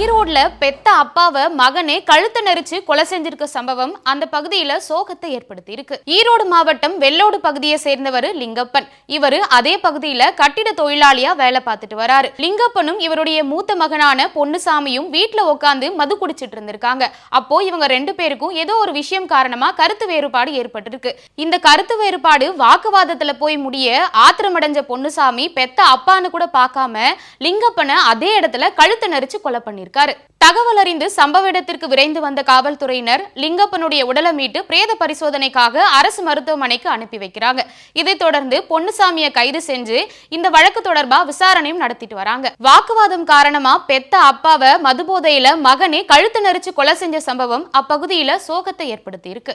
ஈரோட்ல பெத்த அப்பாவை மகனே கழுத்தை நெரிச்சு கொலை செஞ்சிருக்க சம்பவம் அந்த பகுதியில சோகத்தை ஏற்படுத்தி இருக்கு. ஈரோடு மாவட்டம் வெள்ளோடு பகுதியை சேர்ந்தவர் லிங்கப்பன். இவரு அதே பகுதியில கட்டிட தொழிலாளியா வேலை பார்த்துட்டு வராரு. லிங்கப்பனும் இவருடைய மூத்த மகனான பொன்னுசாமியும் வீட்டுல உட்காந்து மது குடிச்சிட்டு இருந்திருக்காங்க. அப்போ இவங்க ரெண்டு பேருக்கும் ஏதோ ஒரு விஷயம் காரணமா கருத்து வேறுபாடு ஏற்பட்டிருக்கு. இந்த கருத்து வேறுபாடு வாக்குவாதத்துல போய் முடிய ஆத்திரமடைஞ்ச பொன்னுசாமி பெத்த அப்பான்னு கூட பார்க்காம லிங்கப்பனை அதே இடத்துல கழுத்தை நெரிச்சு கொலை பண்ணியிருக்காரு. தகவல் அறிந்து சம்பவ இடத்திற்கு விரைந்து வந்த காவல்துறையினர் லிங்கப்பனுடைய உடலை மீட்டு பிரேத பரிசோதனைக்காக அரசு மருத்துவமனைக்கு அனுப்பி வைக்கிறாங்க. இதைத் தொடர்ந்து பொன்னுசாமியை கைது செஞ்சு இந்த வழக்கு தொடர்பா விசாரணையும் நடத்திட்டு வராங்க. வாக்குவாதம் காரணமா பெத்த அப்பாவை மதுபோதையில மகனை கழுத்து நெரிச்சு கொலை செஞ்ச சம்பவம் அப்பகுதியில சோகத்தை ஏற்படுத்தி இருக்கு